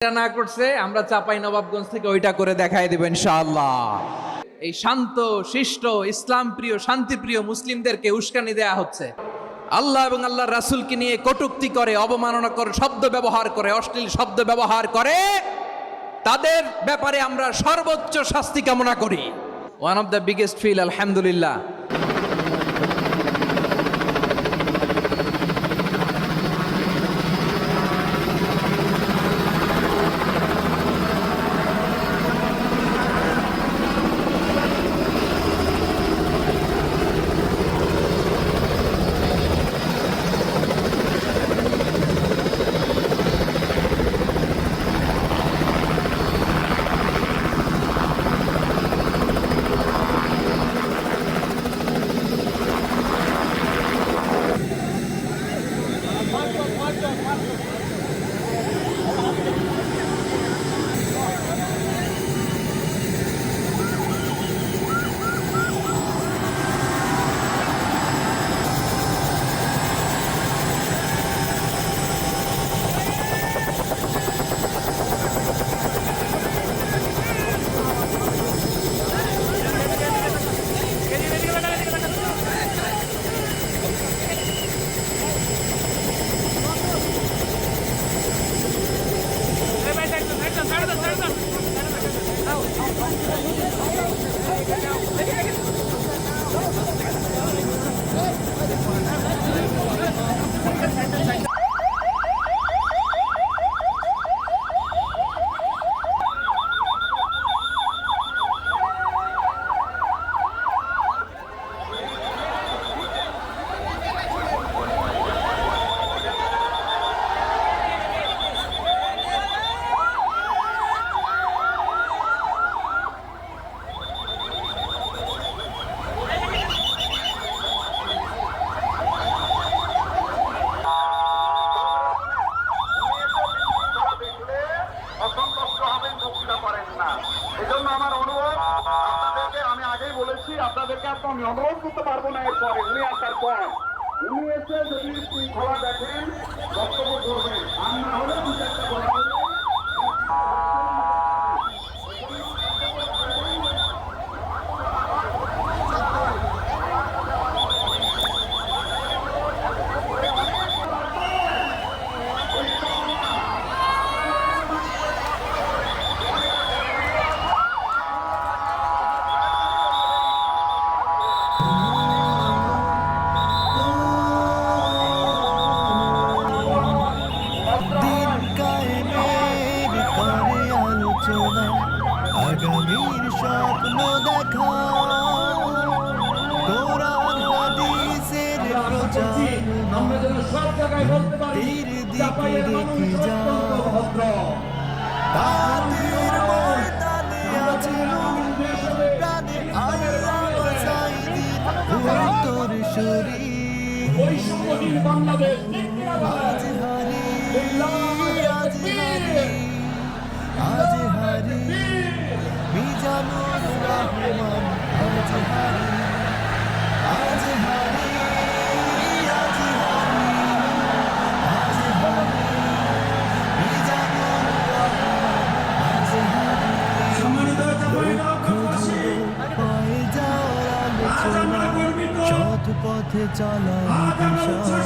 এটা না করছে, আমরা চাপাই নবাবগঞ্জ থেকে ওইটা করে দেখাই দেবেন ইনশাআল্লাহ। এই শান্ত, শিষ্ট ইসলাম প্রিয় শান্তিপ্রিয় মুসলিমদেরকে উস্কানি দেয়া হচ্ছে। আল্লাহ এবং আল্লাহর রাসূলকে নিয়ে কটুক্তি করে অবমাননা করে শব্দ ব্যবহার করে, অশ্লীল শব্দ ব্যবহার করে, তাদের ব্যাপারে আমরা সর্বোচ্চ শাস্তি কামনা করি। One of the biggest feel আলহামদুলিল্লাহ। তো আমি অনুরোধ করতে পারব না এরপরে। উনি আসার পর। উনি এসে যদি শৃঙ্খলা দেখেন, বক্তব্য করবেন। আর না হলে দু চারটা স্বপ্ন দেখা কোরআন হাদিসের প্রচারণা তীর দিকে রেখে যা তাদের ময়দানে আছে প্রাণে আল্লাহ সাইদিন উত্তর শরীর বৈষম্যহীন বাংলাদেশ আজ হারি আজ হারি আজ হারি মিজানুর রহমান আজ হারি আজ হারি আজ হারি আজ হারি পথে চলা সমাজ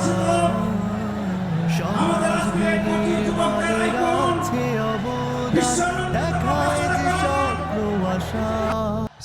অবদান